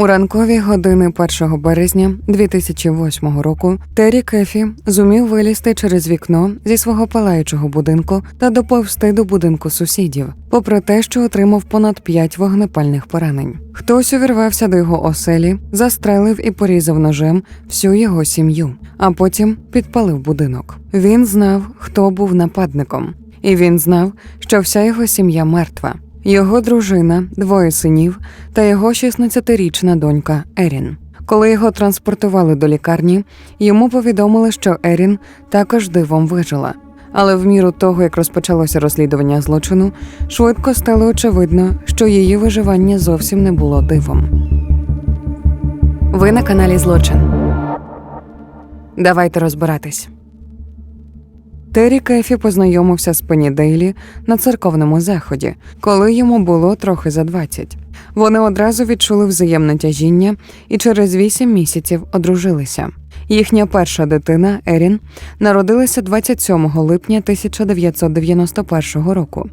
У ранкові години 1 березня 2008 року Террі Кефі зумів вилізти через вікно зі свого палаючого будинку та доповзти до будинку сусідів, попри те, що отримав понад 5 вогнепальних поранень. Хтось увірвався до його оселі, застрелив і порізав ножем всю його сім'ю, а потім підпалив будинок. Він знав, хто був нападником, і він знав, що вся його сім'я мертва. Його дружина, двоє синів та його 16-річна донька Ерін. Коли його транспортували до лікарні, йому повідомили, що Ерін також дивом вижила. Але в міру того, як розпочалося розслідування злочину, швидко стало очевидно, що її виживання зовсім не було дивом. Ви на каналі Злочин. Давайте розбиратись. Террі Кефі познайомився з Пенні Дейлі на церковному заході, коли йому було трохи за 20. Вони одразу відчули взаємне тяжіння і через 8 місяців одружилися. Їхня перша дитина Ерін народилася 27 липня 1991 року.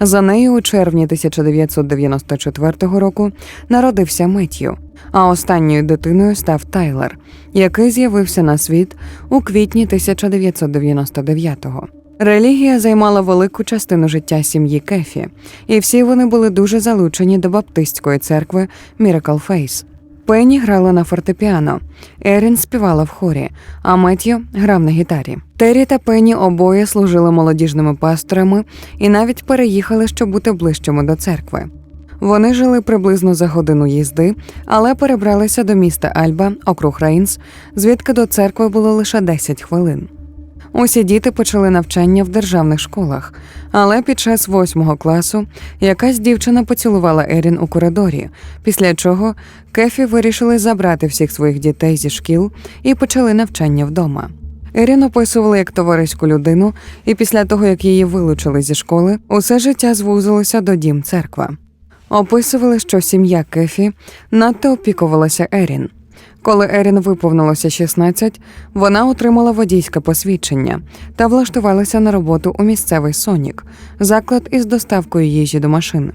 За нею у червні 1994 року народився Меттью, а останньою дитиною став Тайлер, який з'явився на світ у квітні 1999-го. Релігія займала велику частину життя сім'ї Кефі, і всі вони були дуже залучені до баптистської церкви Miracle Face. Пенні грала на фортепіано, Ерін співала в хорі, а Меттью грав на гітарі. Террі та Пенні обоє служили молодіжними пасторами і навіть переїхали, щоб бути ближчими до церкви. Вони жили приблизно за годину їзди, але перебралися до міста Альба, округ Рейнс, звідки до церкви було лише 10 хвилин. Усі діти почали навчання в державних школах, але під час восьмого класу якась дівчина поцілувала Ерін у коридорі, після чого Кефі вирішили забрати всіх своїх дітей зі шкіл і почали навчання вдома. Ерін описували як товариську людину, і після того, як її вилучили зі школи, усе життя звузилося до дім церква. Описували, що сім'я Кефі надто опікувалася Ерін. Коли Ерін виповнилося 16, вона отримала водійське посвідчення та влаштувалася на роботу у місцевий Сонік, заклад із доставкою їжі до машин.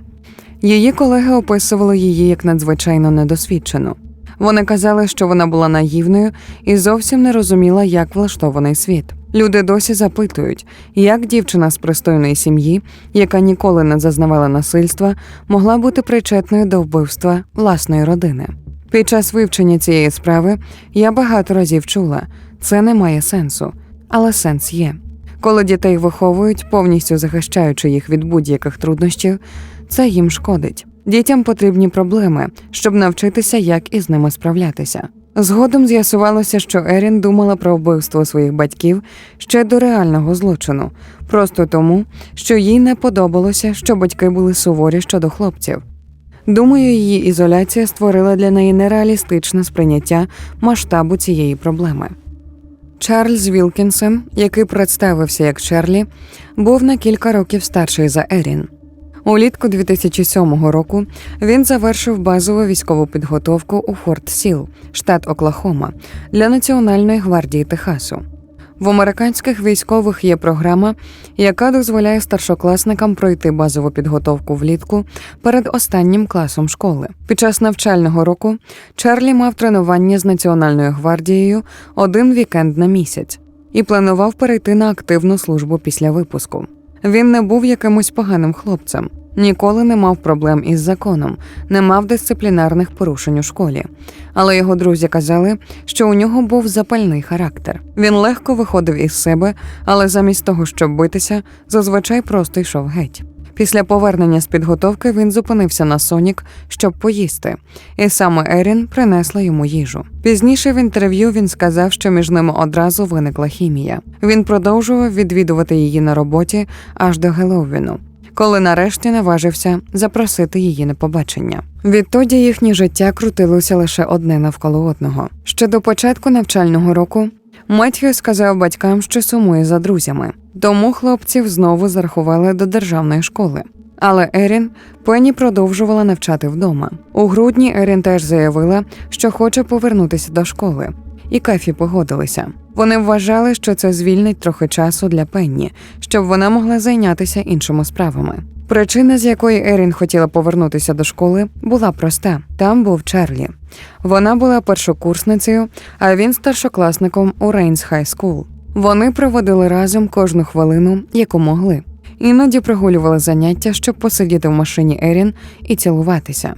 Її колеги описували її як надзвичайно недосвідчену. Вони казали, що вона була наївною і зовсім не розуміла, як влаштований світ. Люди досі запитують, як дівчина з пристойної сім'ї, яка ніколи не зазнавала насильства, могла бути причетною до вбивства власної родини. Під час вивчення цієї справи я багато разів чула, це не має сенсу, але сенс є. Коли дітей виховують, повністю захищаючи їх від будь-яких труднощів, це їм шкодить. Дітям потрібні проблеми, щоб навчитися, як із ними справлятися. Згодом з'ясувалося, що Ерін думала про вбивство своїх батьків ще до реального злочину, просто тому, що їй не подобалося, що батьки були суворі щодо хлопців. Думаю, її ізоляція створила для неї нереалістичне сприйняття масштабу цієї проблеми. Чарльз Вілкінсон, який представився як Чарлі, був на кілька років старший за Ерін. Улітку 2007 року він завершив базову військову підготовку у Форт Сіл, штат Оклахома, для Національної гвардії Техасу. В американських військових є програма, яка дозволяє старшокласникам пройти базову підготовку влітку перед останнім класом школи. Під час навчального року Чарлі мав тренування з Національною гвардією один вікенд на місяць і планував перейти на активну службу після випуску. Він не був якимось поганим хлопцем, ніколи не мав проблем із законом, не мав дисциплінарних порушень у школі. Але його друзі казали, що у нього був запальний характер. Він легко виходив із себе, але замість того, щоб битися, зазвичай просто йшов геть. Після повернення з підготовки він зупинився на Сонік, щоб поїсти, і саме Ерін принесла йому їжу. Пізніше в інтерв'ю він сказав, що між ними одразу виникла хімія. Він продовжував відвідувати її на роботі аж до Геловіну, коли нарешті наважився запросити її на побачення. Відтоді їхнє життя крутилося лише одне навколо одного. Ще до початку навчального року Меттью сказав батькам, що сумує за друзями, тому хлопців знову зарахували до державної школи. Але Ерін Пенні продовжувала навчати вдома. У грудні Ерін теж заявила, що хоче повернутися до школи. І Кефі погодилися. Вони вважали, що це звільнить трохи часу для Пенні, щоб вона могла зайнятися іншими справами. Причина, з якої Ерін хотіла повернутися до школи, була проста: там був Чарлі. Вона була першокурсницею, а він старшокласником у Рейнс Хай Скул. Вони проводили разом кожну хвилину, яку могли. Іноді прогулювали заняття, щоб посидіти в машині Ерін і цілуватися.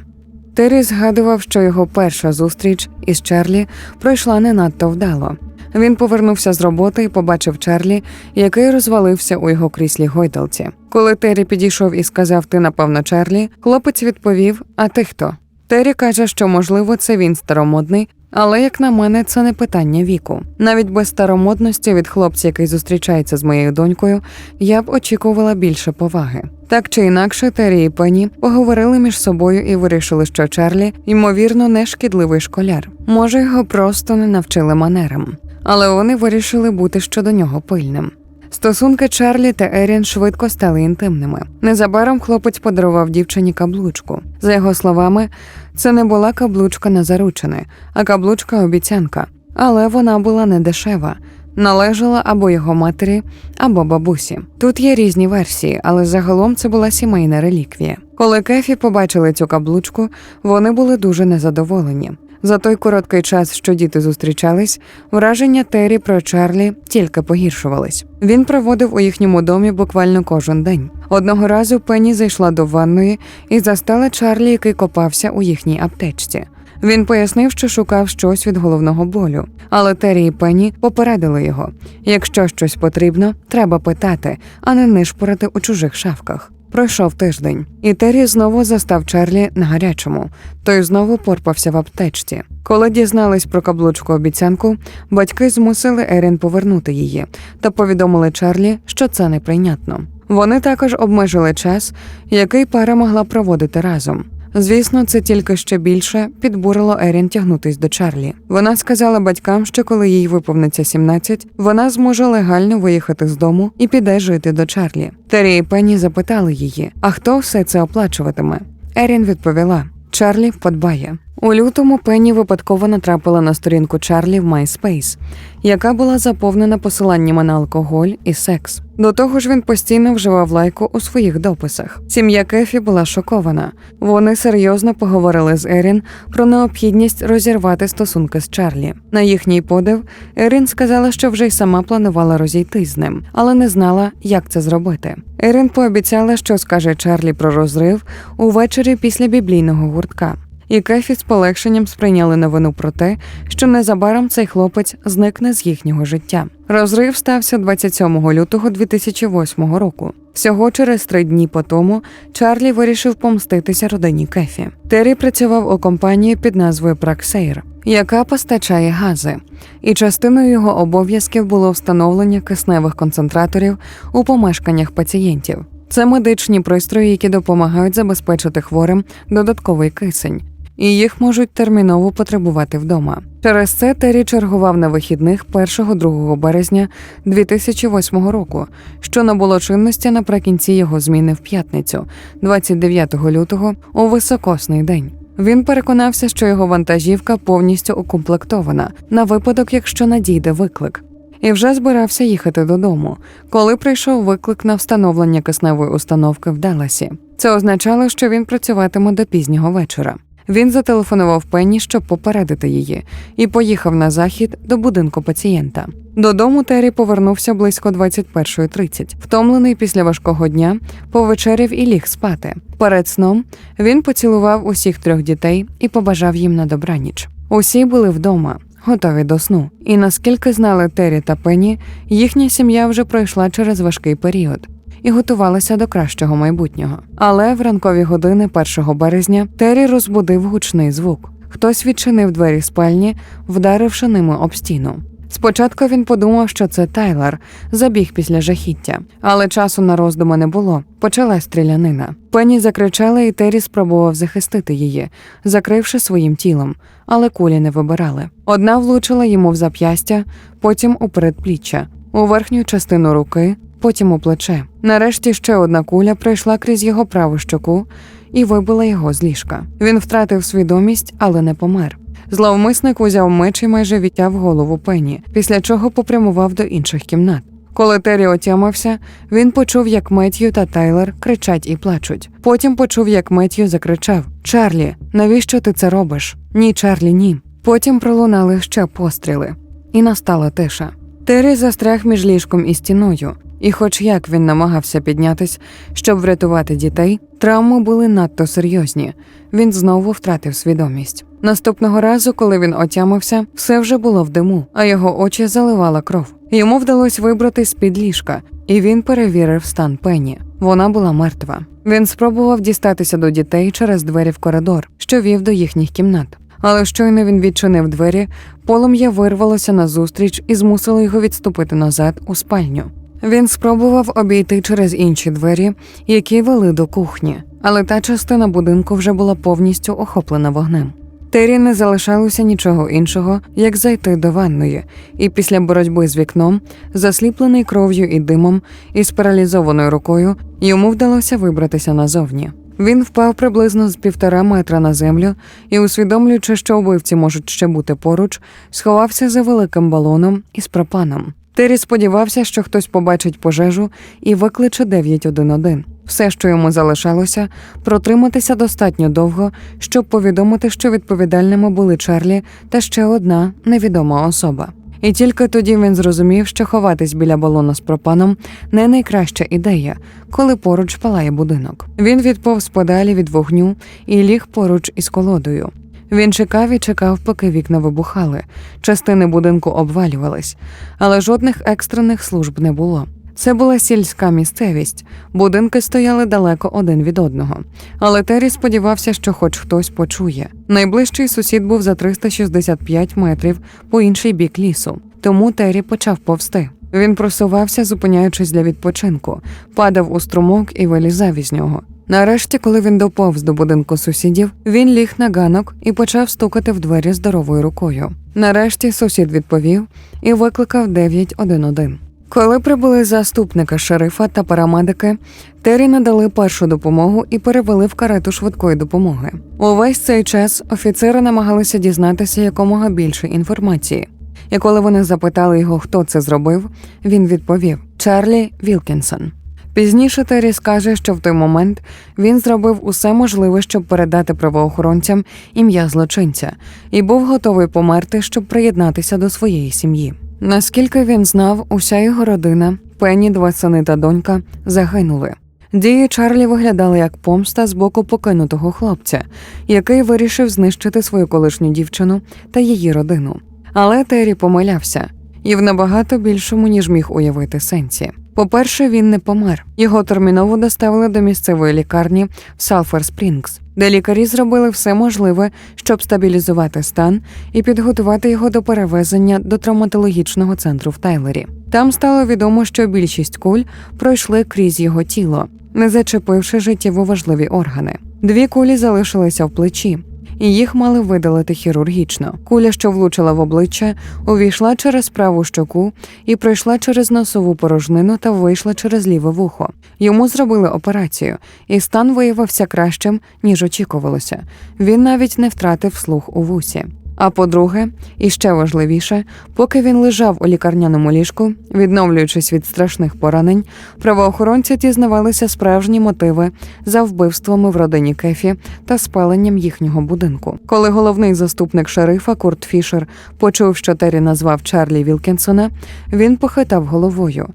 Террі згадував, що його перша зустріч із Чарлі пройшла не надто вдало. Він повернувся з роботи і побачив Чарлі, який розвалився у його кріслі гойдалці. Коли Террі підійшов і сказав Ти, напевно, Чарлі, хлопець відповів: А ти хто? Террі каже, що можливо це він старомодний, але як на мене, це не питання віку. Навіть без старомодності від хлопця, який зустрічається з моєю донькою, я б очікувала більше поваги. Так чи інакше, Террі і Пенні поговорили між собою і вирішили, що Чарлі, ймовірно, не шкідливий школяр. Може, його просто не навчили манерам. Але вони вирішили бути щодо нього пильним. Стосунки Чарлі та Ерін швидко стали інтимними. Незабаром хлопець подарував дівчині каблучку. За його словами, це не була каблучка на заручини, а каблучка обіцянка. Але вона була не дешева, належала або його матері, або бабусі. Тут є різні версії, але загалом це була сімейна реліквія. Коли Кефі побачили цю каблучку, вони були дуже незадоволені. За той короткий час, що діти зустрічались, враження Террі про Чарлі тільки погіршувались. Він проводив у їхньому домі буквально кожен день. Одного разу Пенні зайшла до ванної і застала Чарлі, який копався у їхній аптечці. Він пояснив, що шукав щось від головного болю, але Террі і Пенні попередили його: якщо щось потрібно, треба питати, а не нишпорити у чужих шафках. Пройшов тиждень, і Террі знову застав Чарлі на гарячому. Той знову порпався в аптечці. Коли дізнались про каблучку обіцянку, батьки змусили Ерін повернути її та повідомили Чарлі, що це неприйнятно. Вони також обмежили час, який пара могла проводити разом. Звісно, це тільки ще більше підбурило Ерін тягнутись до Чарлі. Вона сказала батькам, що коли їй виповниться 17, вона зможе легально виїхати з дому і піде жити до Чарлі. Террі і Пенні запитали її, а хто все це оплачуватиме? Ерін відповіла: Чарлі подбає. У лютому Пенні випадково натрапила на сторінку Чарлі в MySpace, яка була заповнена посиланнями на алкоголь і секс. До того ж, він постійно вживав лайку у своїх дописах. Сім'я Кефі була шокована. Вони серйозно поговорили з Ерін про необхідність розірвати стосунки з Чарлі. На їхній подив Ерін сказала, що вже й сама планувала розійтись з ним, але не знала, як це зробити. Ерін пообіцяла, що скаже Чарлі про розрив увечері після біблійного гуртка і Кефі з полегшенням сприйняли новину про те, що незабаром цей хлопець зникне з їхнього життя. Розрив стався 27 лютого 2008 року. Всього через три дні по тому Чарлі вирішив помститися родині Кефі. Террі працював у компанії під назвою Праксейр, яка постачає гази, і частиною його обов'язків було встановлення кисневих концентраторів у помешканнях пацієнтів. Це медичні пристрої, які допомагають забезпечити хворим додатковий кисень, і їх можуть терміново потребувати вдома. Через це Террі чергував на вихідних 1-2 березня 2008 року, що набуло чинності наприкінці його зміни в п'ятницю, 29 лютого, у високосний день. Він переконався, що його вантажівка повністю укомплектована на випадок, якщо надійде виклик. І вже збирався їхати додому, коли прийшов виклик на встановлення кисневої установки в Далласі. Це означало, що він працюватиме до пізнього вечора. Він зателефонував Пенні, щоб попередити її, і поїхав на захід до будинку пацієнта. Додому Террі повернувся близько 21.30. Втомлений після важкого дня, повечеряв і ліг спати. Перед сном він поцілував усіх трьох дітей і побажав їм на добраніч. Усі були вдома. Готові до сну, і наскільки знали Террі та Пенні, їхня сім'я вже пройшла через важкий період і готувалася до кращого майбутнього. Але в ранкові години 1 березня Террі розбудив гучний звук. Хтось відчинив двері спальні, вдаривши ними об стіну. Спочатку він подумав, що це Тайлер, забіг після жахіття, але часу на роздуми не було. Почалась стрілянина. Пенні закричала, і Террі спробував захистити її, закривши своїм тілом, але кулі не вибирали. Одна влучила йому в зап'ястя, потім у передпліччя, у верхню частину руки, потім у плече. Нарешті ще одна куля пройшла крізь його праву щоку і вибила його з ліжка. Він втратив свідомість, але не помер. Зловмисник узяв меч і майже відтяв голову Пенні, після чого попрямував до інших кімнат. Коли Террі отямився, він почув, як Меттью та Тайлер кричать і плачуть. Потім почув, як Меттью закричав: Чарлі, навіщо ти це робиш? Ні, Чарлі, ні. Потім пролунали ще постріли, і настала тиша. Террі застряг між ліжком і стіною, і, хоч як він намагався піднятись, щоб врятувати дітей, травми були надто серйозні. Він знову втратив свідомість. Наступного разу, коли він отямився, все вже було в диму, а його очі заливала кров. Йому вдалося вибратись з під ліжка, і він перевірив стан Пенні. Вона була мертва. Він спробував дістатися до дітей через двері в коридор, що вів до їхніх кімнат. Але щойно він відчинив двері, полум'я вирвалося назустріч і змусило його відступити назад у спальню. Він спробував обійти через інші двері, які вели до кухні, але та частина будинку вже була повністю охоплена вогнем. Террі не залишалося нічого іншого, як зайти до ванної, і після боротьби з вікном, засліплений кров'ю і димом, і з паралізованою рукою, йому вдалося вибратися назовні. Він впав приблизно з півтора метра на землю і, усвідомлюючи, що вбивці можуть ще бути поруч, сховався за великим балоном із пропаном. Террі сподівався, що хтось побачить пожежу і викличе 911. Все, що йому залишалося, протриматися достатньо довго, щоб повідомити, що відповідальними були Чарлі та ще одна невідома особа. І тільки тоді він зрозумів, що ховатись біля балона з пропаном не найкраща ідея, коли поруч палає будинок. Він відповз подалі від вогню і ліг поруч із колодою. Він чекав і чекав, поки вікна вибухали. Частини будинку обвалювались, але жодних екстрених служб не було. Це була сільська місцевість, будинки стояли далеко один від одного. Але Террі сподівався, що хоч хтось почує. Найближчий сусід був за 365 метрів по інший бік лісу, тому Террі почав повсти. Він просувався, зупиняючись для відпочинку, падав у струмок і вилізав із нього. Нарешті, коли він доповз до будинку сусідів, він ліг на ганок і почав стукати в двері здоровою рукою. Нарешті сусід відповів і викликав 911. Коли прибули заступника шерифа та парамедики, Террі надали першу допомогу і перевели в карету швидкої допомоги. Увесь цей час офіцери намагалися дізнатися якомога більше інформації. І коли вони запитали його, хто це зробив, він відповів Чарлі Вілкінсон. Пізніше Террі скаже, що в той момент він зробив усе можливе, щоб передати правоохоронцям ім'я злочинця, і був готовий померти, щоб приєднатися до своєї сім'ї. Наскільки він знав, уся його родина, Пенні, два сини та донька, загинули. Дії Чарлі виглядали як помста з боку покинутого хлопця, який вирішив знищити свою колишню дівчину та її родину. Але Террі помилявся і в набагато більшому, ніж міг уявити сенсі. По-перше, він не помер. Його терміново доставили до місцевої лікарні в Салфер Спрінгс, де лікарі зробили все можливе, щоб стабілізувати стан і підготувати його до перевезення до травматологічного центру в Тайлері. Там стало відомо, що більшість куль пройшли крізь його тіло, не зачепивши життєво важливі органи. Дві кулі залишилися в плечі, і їх мали видалити хірургічно. Куля, що влучила в обличчя, увійшла через праву щоку і пройшла через носову порожнину та вийшла через ліве вухо. Йому зробили операцію, і стан виявився кращим, ніж очікувалося. Він навіть не втратив слух у вусі. А по-друге, і ще важливіше, поки він лежав у лікарняному ліжку, відновлюючись від страшних поранень, правоохоронці дізнавалися справжні мотиви за вбивствами в родині Кефі та спаленням їхнього будинку. Коли головний заступник шерифа Курт Фішер почув, що Террі назвав Чарлі Вілкінсона, він похитав головою.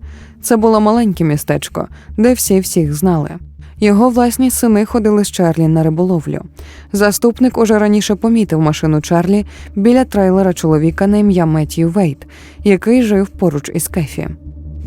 Це було маленьке містечко, де всі всіх знали. Його власні сини ходили з Чарлі на риболовлю. Заступник уже раніше помітив машину Чарлі біля трейлера чоловіка на ім'я Меттью Вейт, який жив поруч із Кефі.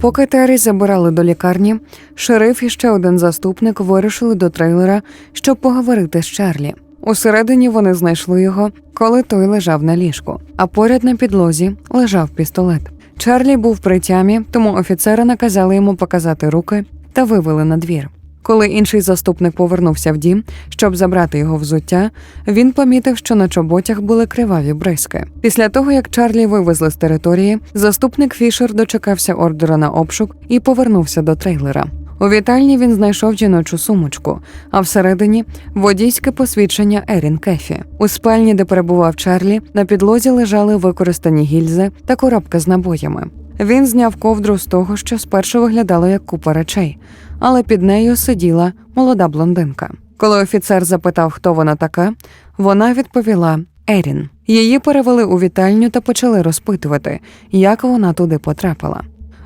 Поки Террі забирали до лікарні, шериф і ще один заступник вирушили до трейлера, щоб поговорити з Чарлі. Усередині вони знайшли його, коли той лежав на ліжку, а поряд на підлозі лежав пістолет. Чарлі був при тямі, тому офіцери наказали йому показати руки та вивели на двір. Коли інший заступник повернувся в дім, щоб забрати його взуття, він помітив, що на чоботях були криваві бризки. Після того, як Чарлі вивезли з території, заступник Фішер дочекався ордера на обшук і повернувся до трейлера. У вітальні він знайшов жіночу сумочку, а всередині водійське посвідчення Ерін Кефі. У спальні, де перебував Чарлі, на підлозі лежали використані гільзи та коробка з набоями. Він зняв ковдру з того, що спершу виглядало як купа речей, але під нею сиділа молода блондинка. Коли офіцер запитав, хто вона така, вона відповіла Ерін. Її перевели у вітальню та почали розпитувати, як вона туди потрапила.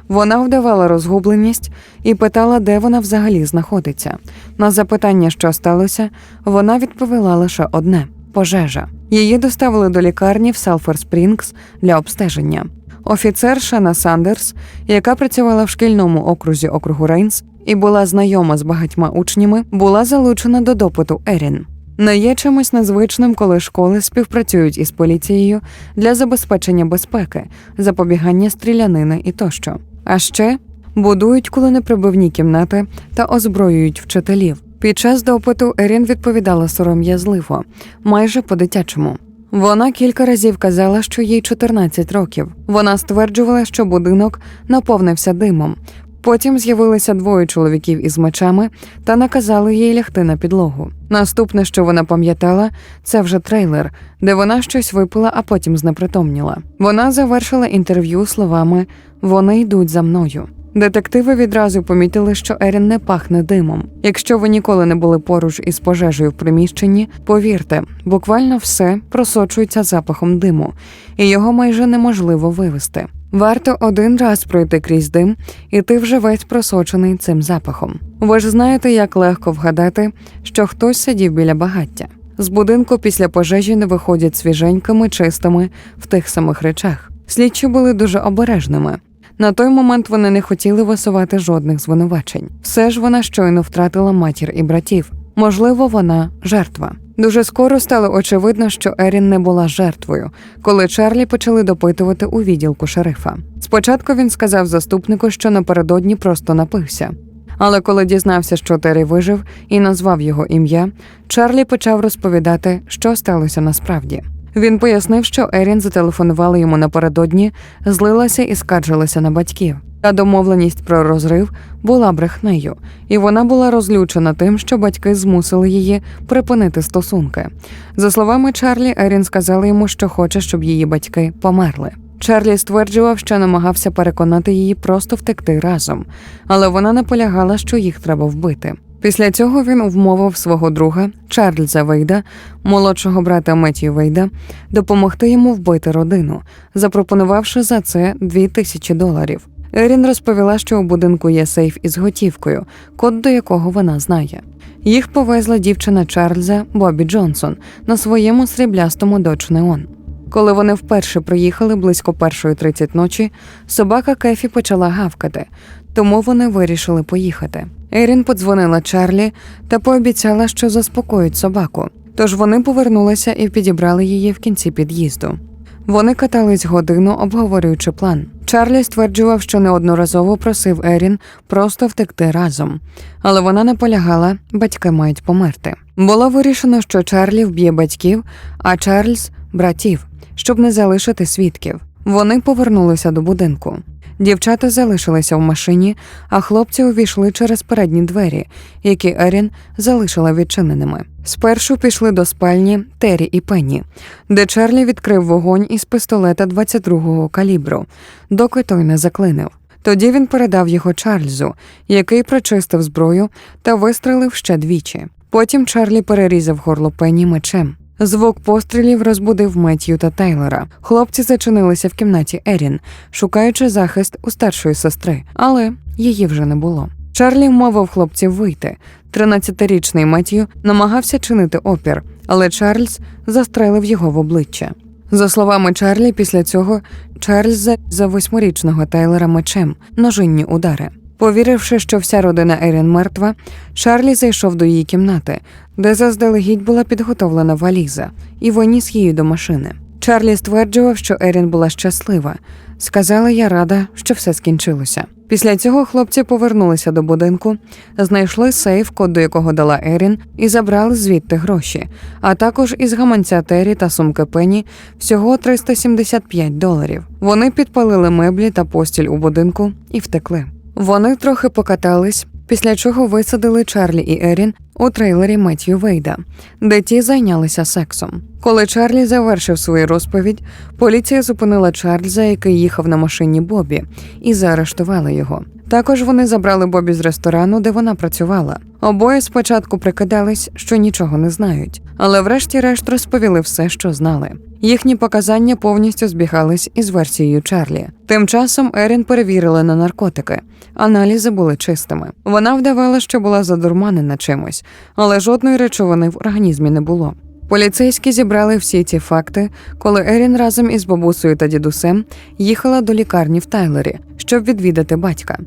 Вона вдавала розгубленість і питала, де вона взагалі знаходиться. На запитання, що сталося, вона відповіла лише одне пожежа. Її доставили до лікарні в Салфер Спрінгс для обстеження. Офіцер Шана Сандерс, яка працювала в шкільному окрузі округу Рейнс і була знайома з багатьма учнями, була залучена до допиту Ерін. Не є чимось незвичним, коли школи співпрацюють із поліцією для забезпечення безпеки, запобігання стрілянини і тощо. А ще будують куленеприбивні кімнати та озброюють вчителів. Під час допиту Ерін відповідала сором'язливо, майже по-дитячому. Вона кілька разів казала, що їй 14 років. Вона стверджувала, що будинок наповнився димом. Потім з'явилися двоє чоловіків із мечами та наказали їй лягти на підлогу. Наступне, що вона пам'ятала, це вже трейлер, де вона щось випила, а потім знепритомніла. Вона завершила інтерв'ю словами Вони йдуть за мною. Детективи відразу помітили, що Ерін не пахне димом. Якщо ви ніколи не були поруч із пожежею в приміщенні, повірте, буквально все просочується запахом диму, і його майже неможливо вивести. Варто один раз пройти крізь дим, і ти вже весь просочений цим запахом. Ви ж знаєте, як легко вгадати, що хтось сидів біля багаття. З будинку після пожежі не виходять свіженькими, чистими в тих самих речах. Слідчі були дуже обережними. На той момент вони не хотіли висувати жодних звинувачень. Все ж вона щойно втратила матір і братів. Можливо, вона жертва. Дуже скоро стало очевидно, що Ерін не була жертвою, коли Чарлі почали допитувати у відділку шерифа. Спочатку він сказав заступнику, що напередодні просто напився. Але коли дізнався, що Террі вижив і назвав його ім'я, Чарлі почав розповідати, що сталося насправді. Він пояснив, що Ерін зателефонувала йому напередодні, злилася і скаржилася на батьків. Та домовленість про розрив була брехнею, і вона була розлючена тим, що батьки змусили її припинити стосунки. За словами Чарлі, Ерін сказала йому, що хоче, щоб її батьки померли. Чарлі стверджував, що намагався переконати її просто втекти разом, але вона наполягала, що їх треба вбити. Після цього він вмовив свого друга Чарльза Вейда, молодшого брата Меттію Вейда, допомогти йому вбити родину, запропонувавши за це дві тисячі доларів. Ерін розповіла, що у будинку є сейф із готівкою, код до якого вона знає. Їх повезла дівчина Чарльза Бобі Джонсон на своєму сріблястому Dodge Neon. Коли вони вперше приїхали близько першої тридцять ночі, собака Кефі почала гавкати, тому вони вирішили поїхати. Ерін подзвонила Чарлі та пообіцяла, що заспокоїть собаку. Тож вони повернулися і підібрали її в кінці під'їзду. Вони катались годину, обговорюючи план. Чарлі стверджував, що неодноразово просив Ерін просто втекти разом, але вона наполягала, батьки мають померти. Було вирішено, що Чарлі вб'є батьків, а Чарльз братів, щоб не залишити свідків. Вони повернулися до будинку. Дівчата залишилися в машині, а хлопці увійшли через передні двері, які Ерін залишила відчиненими. Спершу пішли до спальні Террі і Пенні, де Чарлі відкрив вогонь із пістолета 22-го калібру, доки той не заклинив. Тоді він передав його Чарльзу, який прочистив зброю та вистрелив ще двічі. Потім Чарлі перерізав горло Пенні мечем. Звук пострілів розбудив Меттью та Тайлера. Хлопці зачинилися в кімнаті Ерін, шукаючи захист у старшої сестри, але її вже не було. Чарлі вмовив хлопців вийти. 13-річний Меттью намагався чинити опір, але Чарльз застрелив його в обличчя. За словами Чарлі, після цього Чарльз за восьмирічного Тайлера мечем ножинні удари. Повіривши, що вся родина Ерін мертва, Чарлі зайшов до її кімнати, де заздалегідь була підготовлена валіза, і виніс її до машини. Чарлі стверджував, що Ерін була щаслива. Сказала, я рада, що все скінчилося. Після цього хлопці повернулися до будинку, знайшли сейф, код до якого дала Ерін, і забрали звідти гроші, а також із гаманця Террі та сумки Пенні всього 375 доларів. Вони підпалили меблі та постіль у будинку і втекли. Вони трохи покатались, після чого висадили Чарлі і Ерін у трейлері Меттью Вейда, де ті зайнялися сексом. Коли Чарлі завершив свою розповідь, поліція зупинила Чарльза, який їхав на машині Бобі, і заарештувала його. Також вони забрали Бобі з ресторану, де вона працювала. Обоє спочатку прикидались, що нічого не знають, але врешті-решт розповіли все, що знали. Їхні показання повністю збігались із версією Чарлі. Тим часом Ерін перевірили на наркотики. Аналізи були чистими. Вона вдавала, що була задурманена чимось, але жодної речовини в організмі не було. Поліцейські зібрали всі ці факти, коли Ерін разом із бабусею та дідусем їхала до лікарні в Тайлері, щоб відвідати батька.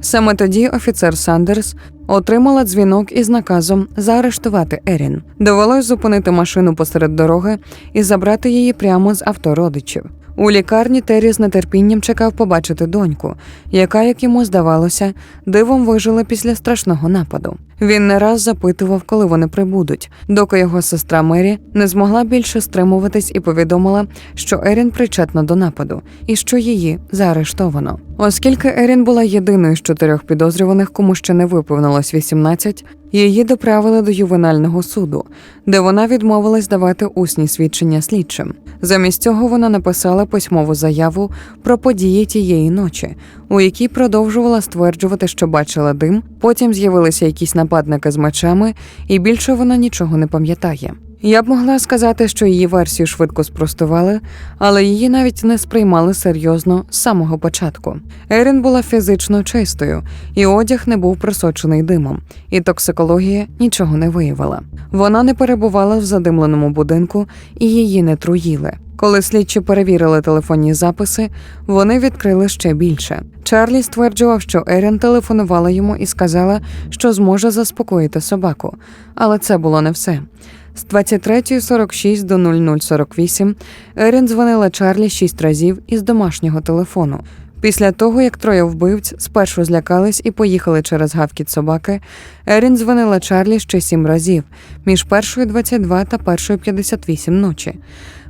Саме тоді офіцер Сандерс отримала дзвінок із наказом заарештувати Ерін. Довелось зупинити машину посеред дороги і забрати її прямо з авто родичів. У лікарні Террі з нетерпінням чекав побачити доньку, яка, як йому здавалося, дивом вижила після страшного нападу. Він не раз запитував, коли вони прибудуть, доки його сестра Мері не змогла більше стримуватись і повідомила, що Ерін причетна до нападу і що її заарештовано. Оскільки Ерін була єдиною з чотирьох підозрюваних, кому ще не виповнилось 18, її доправили до ювенального суду, де вона відмовилась давати усні свідчення слідчим. Замість цього вона написала письмову заяву про події тієї ночі, у якій продовжувала стверджувати, що бачила дим. Потім з'явилися якісь нападники з мечами, і більше вона нічого не пам'ятає. Я б могла сказати, що її версію швидко спростували, але її навіть не сприймали серйозно з самого початку. Ерін була фізично чистою, і одяг не був присочений димом, і токсикологія нічого не виявила. Вона не перебувала в задимленому будинку і її не труїли. Коли слідчі перевірили телефонні записи, вони відкрили ще більше. Чарлі стверджував, що Ерін телефонувала йому і сказала, що зможе заспокоїти собаку, але це було не все. З 23.46 до 00.48 Ерін дзвонила Чарлі шість разів із домашнього телефону. Після того, як троє вбивць спершу злякались і поїхали через гавкіт собаки, Ерін дзвонила Чарлі ще сім разів між першою 22 та першою 58 ночі.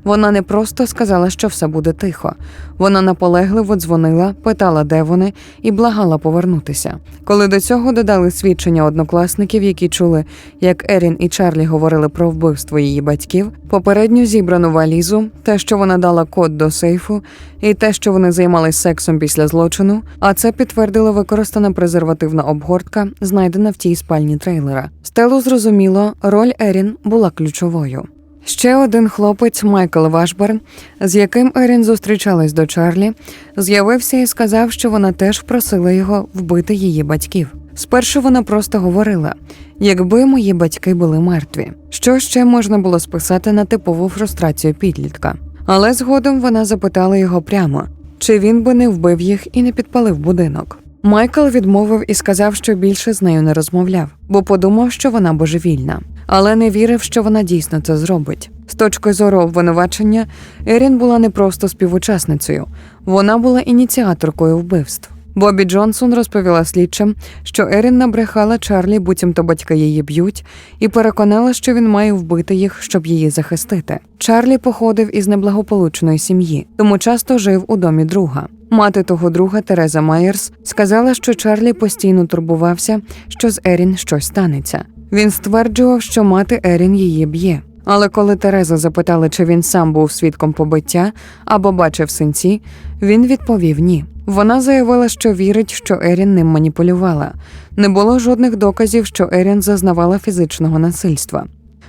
Вона не просто сказала, що все буде тихо. Вона наполегливо дзвонила, питала, де вони, і благала повернутися. Коли до цього додали свідчення однокласників, які чули, як Ерін і Чарлі говорили про вбивство її батьків, попередню зібрану валізу, те, що вона дала код до сейфу, і те, що вони займались сексом після злочину, а це підтвердила використана презервативна обгортка, знайдена в тій спальні трейлера. Стелу зрозуміло, роль Ерін була ключовою. Ще один хлопець Майкл Вашберн, з яким Ерін зустрічалась до Чарлі, з'явився і сказав, що вона теж просила його вбити її батьків. Спершу вона просто говорила: якби мої батьки були мертві, що ще можна було списати на типову фрустрацію підлітка. Але згодом вона запитала його прямо, чи він би не вбив їх і не підпалив будинок. Майкл відмовив і сказав, що більше з нею не розмовляв, бо подумав, що вона божевільна, але не вірив, що вона дійсно це зробить. З точки зору обвинувачення, Ерін була не просто співучасницею, вона була ініціаторкою вбивств. Бобі Джонсон розповіла слідчим, що Ерін набрехала Чарлі, буцімто батьки її б'ють, і переконала, що він має вбити їх, щоб її захистити. Чарлі походив із неблагополучної сім'ї, тому часто жив у домі друга. Мати того друга Тереза Майерс сказала, що Чарлі постійно турбувався, що з Ерін щось станеться. Він стверджував, що мати Ерін її б'є. Але коли Тереза запитала, чи він сам був свідком побиття або бачив синці, він відповів ні. Вона заявила, що вірить, що Ерін ним маніпулювала. Не було жодних доказів, що Ерін зазнавала фізичного насильства.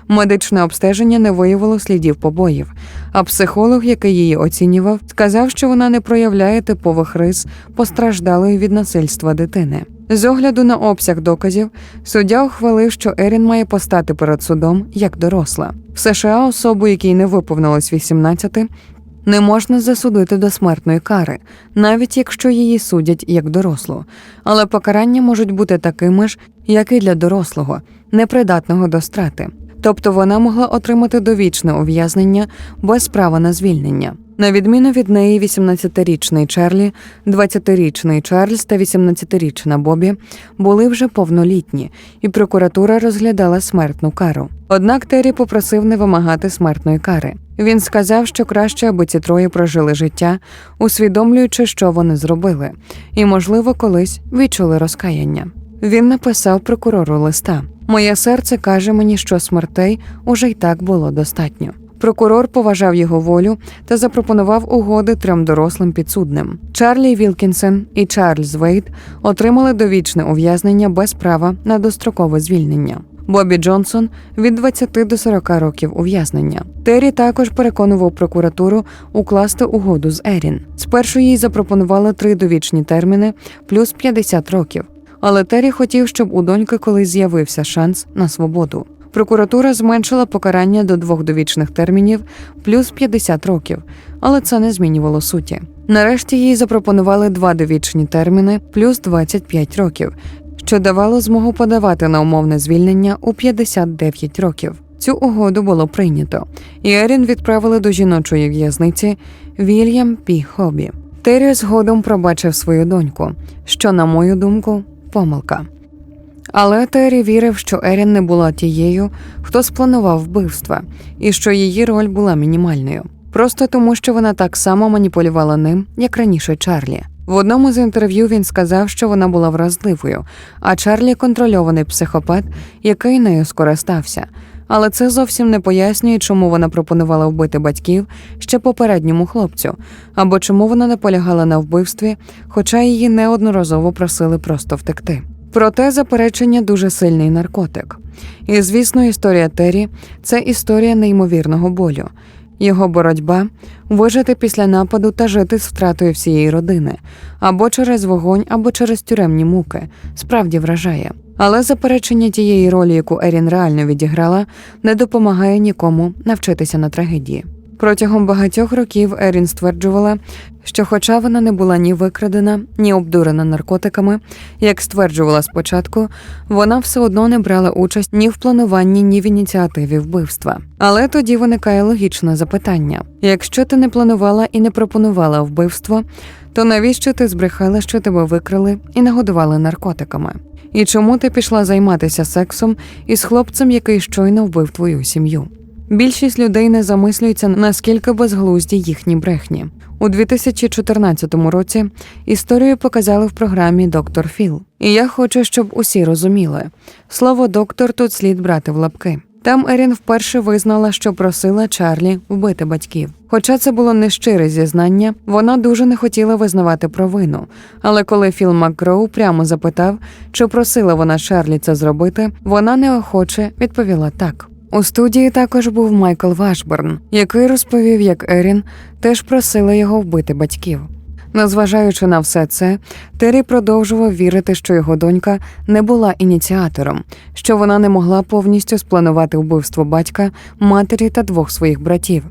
Медичне обстеження не виявило слідів побоїв, а психолог, який її оцінював, сказав, що вона не проявляє типових рис постраждалої від насильства дитини. З огляду на обсяг доказів, суддя ухвалив, що Ерін має постати перед судом як доросла. В США особу, якій не виповнилось 18, не можна засудити до смертної кари, навіть якщо її судять як дорослу. Але покарання можуть бути такими ж, як і для дорослого, непридатного до страти. Тобто вона могла отримати довічне ув'язнення без права на звільнення. На відміну від неї, 18-річний Чарлі, 20-річний Чарльз та 18-річна Бобі були вже повнолітні, і прокуратура розглядала смертну кару. Однак Террі попросив не вимагати смертної кари. Він сказав, що краще, аби ці троє прожили життя, усвідомлюючи, що вони зробили, і, можливо, колись відчули розкаяння. Він написав прокурору листа. Моє серце каже мені, що смертей уже й так було достатньо. Прокурор поважав його волю та запропонував угоди трьом дорослим підсудним. Чарлі Вілкінсен і Чарльз Вейт отримали довічне ув'язнення без права на дострокове звільнення. Бобі Джонсон від 20 до 40 років ув'язнення. Террі також переконував прокуратуру укласти угоду з Ерін. Спершу їй запропонували три довічні терміни плюс 50 років. Але Террі хотів, щоб у доньки колись з'явився шанс на свободу. Прокуратура зменшила покарання до двох довічних термінів плюс 50 років, але це не змінювало суті. Нарешті їй запропонували два довічні терміни плюс 25 років, що давало змогу подавати на умовне звільнення у 59 років. Цю угоду було прийнято, і Ерін відправили до жіночої в'язниці Вільям Пі Хобі. Террі згодом пробачив свою доньку, що, на мою думку, помилка. Але Террі вірив, що Ерін не була тією, хто спланував вбивства, і що її роль була мінімальною, просто тому, що вона так само маніпулювала ним, як раніше Чарлі. В одному з інтерв'ю він сказав, що вона була вразливою, а Чарлі контрольований психопат, який нею скористався. Але це зовсім не пояснює, чому вона пропонувала вбити батьків ще попередньому хлопцю, або чому вона наполягала на вбивстві, хоча її неодноразово просили просто втекти. Проте заперечення дуже сильний наркотик. І, звісно, історія Террі це історія неймовірного болю. Його боротьба вижити після нападу та жити з втратою всієї родини, або через вогонь, або через тюремні муки, справді вражає. Але заперечення тієї ролі, яку Ерін реально відіграла, не допомагає нікому навчитися на трагедії. Протягом багатьох років Ерін стверджувала, що, хоча вона не була ні викрадена, ні обдурена наркотиками, як стверджувала спочатку, вона все одно не брала участь ні в плануванні, ні в ініціативі вбивства. Але тоді виникає логічне запитання: якщо ти не планувала і не пропонувала вбивство, то навіщо ти збрехала, що тебе викрали і нагодували наркотиками? І чому ти пішла займатися сексом із хлопцем, який щойно вбив твою сім'ю? Більшість людей не замислюються, наскільки безглузді їхні брехні. У 2014 році історію показали в програмі Доктор Філ. І я хочу, щоб усі розуміли. Слово доктор тут слід брати в лапки. Там Ерін вперше визнала, що просила Чарлі вбити батьків. Хоча це було нещире зізнання, вона дуже не хотіла визнавати провину. Але коли Філ Макгроу прямо запитав, чи просила вона Чарлі це зробити, вона неохоче відповіла так. У студії також був Майкл Вашберн, який розповів, як Ерін теж просила його вбити батьків. Незважаючи на все це, Террі продовжував вірити, що його донька не була ініціатором, що вона не могла повністю спланувати вбивство батька, матері та двох своїх братів,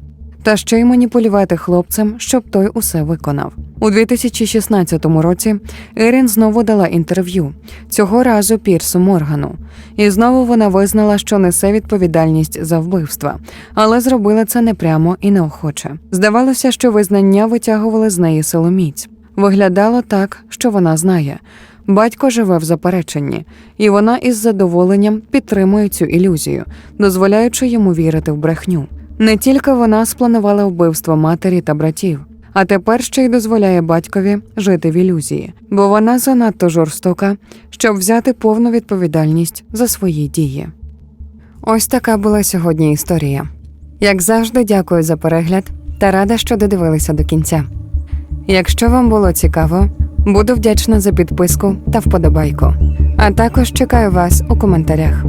та ще й маніпулювати хлопцем, щоб той усе виконав. У 2016 році Ерін знову дала інтерв'ю, цього разу Пірсу Моргану. І знову вона визнала, що несе відповідальність за вбивства, але зробила це непрямо і неохоче. Здавалося, що визнання витягували з неї силоміць. Виглядало так, що вона знає. Батько живе в запереченні, і вона із задоволенням підтримує цю ілюзію, дозволяючи йому вірити в брехню. Не тільки вона спланувала вбивство матері та братів, а тепер ще й дозволяє батькові жити в ілюзії, бо вона занадто жорстока, щоб взяти повну відповідальність за свої дії. Ось така була сьогодні історія. Як завжди, дякую за перегляд та рада, що додивилися до кінця. Якщо вам було цікаво, буду вдячна за підписку та вподобайку. А також чекаю вас у коментарях.